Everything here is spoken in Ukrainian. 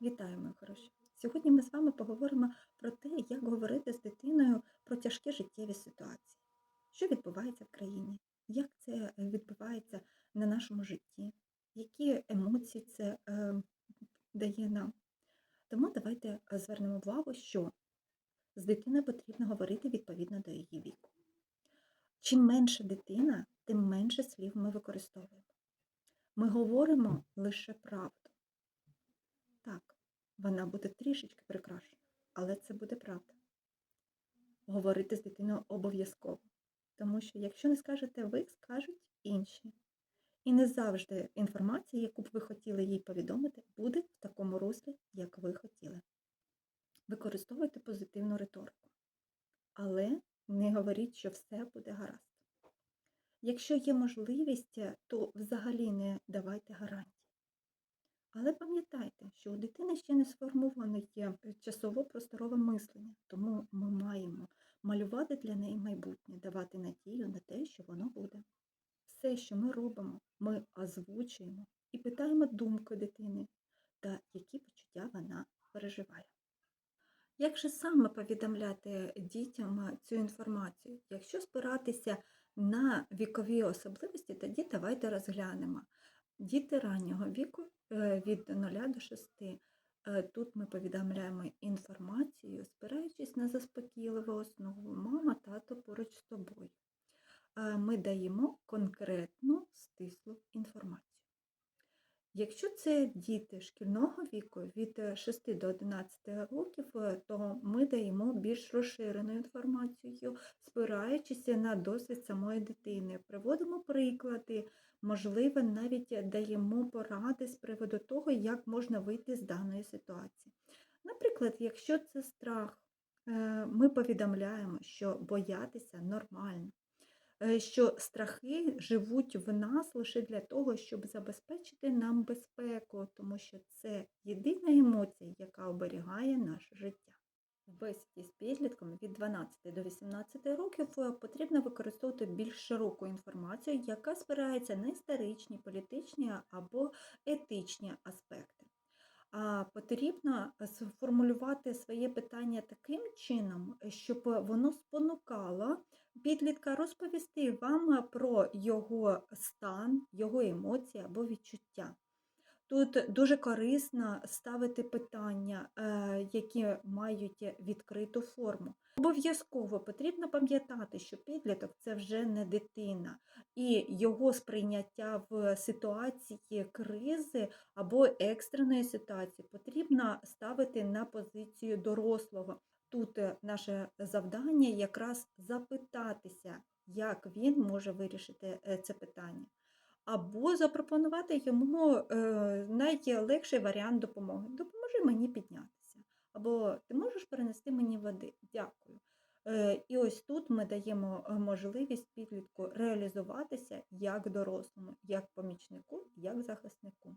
Вітаю, мої хороші! Сьогодні ми з вами поговоримо про те, як говорити з дитиною про тяжкі життєві ситуації, що відбувається в країні, як це е, відбувається на нашому житті, які емоції це е, дає нам. Тому давайте е, звернемо увагу, що з дитиною потрібно говорити відповідно до її віку. Чим менше дитина, тим менше слів ми використовуємо. Ми говоримо лише правду. Так, вона буде трішечки прикрашена, але це буде правда. Говорити з дитиною обов'язково. Тому що, якщо не скажете ви, скажуть інші. І не завжди інформація, яку б ви хотіли їй повідомити, буде в такому руслі, як ви хотіли. Використовуйте позитивну риторику, але не говоріть, що все буде гаразд. Якщо є можливість, то взагалі не давайте гарантій. Але пам'ятайте, що у дитини ще не сформовано є часово-просторове мислення, тому ми маємо малювати для неї майбутнє, давати надію на те, що воно буде. Все, що ми робимо, ми озвучуємо і питаємо думки дитини та які почуття вона переживає. Як же саме повідомляти дітям цю інформацію? Якщо спиратися на вікові особливості, тоді давайте розглянемо. Діти раннього віку е, від 0 до 6. Е, Тут ми повідомляємо інформацію, спираючись на заспокійливу основу мама, тато поруч з тобою. Е, Ми даємо конкретну стислу інформацію. Якщо це діти шкільного віку від 6 до 11 років, е, то ми даємо більш розширену інформацію, спираючись на досвід самої дитини. Приводимо приклади, можливо, навіть даємо поради з приводу того, як можна вийти з даної ситуації. Наприклад, якщо це страх, е, ми повідомляємо, що боятися нормально. Е, що страхи живуть в нас лише для того, щоб забезпечити нам безпеку, тому що це єдина емоція, яка оберігає наше життя. В бесіді з підлітком від 12 до 18 років е, потрібно використовувати більш широку інформацію, яка спирається на історичні, політичні або етичні аспекти. А потрібно сформулювати своє питання таким чином, щоб воно спонукало підлітка розповісти вам про його стан, його емоції або відчуття. Тут дуже корисно ставити питання, е, які мають відкриту форму. Обов'язково потрібно пам'ятати, що підліток це вже не дитина, і його сприйняття в ситуації кризи або екстреної ситуації потрібно ставити на позицію дорослого. Тут е, наше завдання якраз запитатися, як він може вирішити е, це питання або запропонувати йому е, найлегший варіант допомоги. Допоможи мені піднятися, або ти можеш перенести мені води. Дякую. І ось тут ми даємо можливість підлітку реалізуватися як дорослому, як помічнику, як захиснику.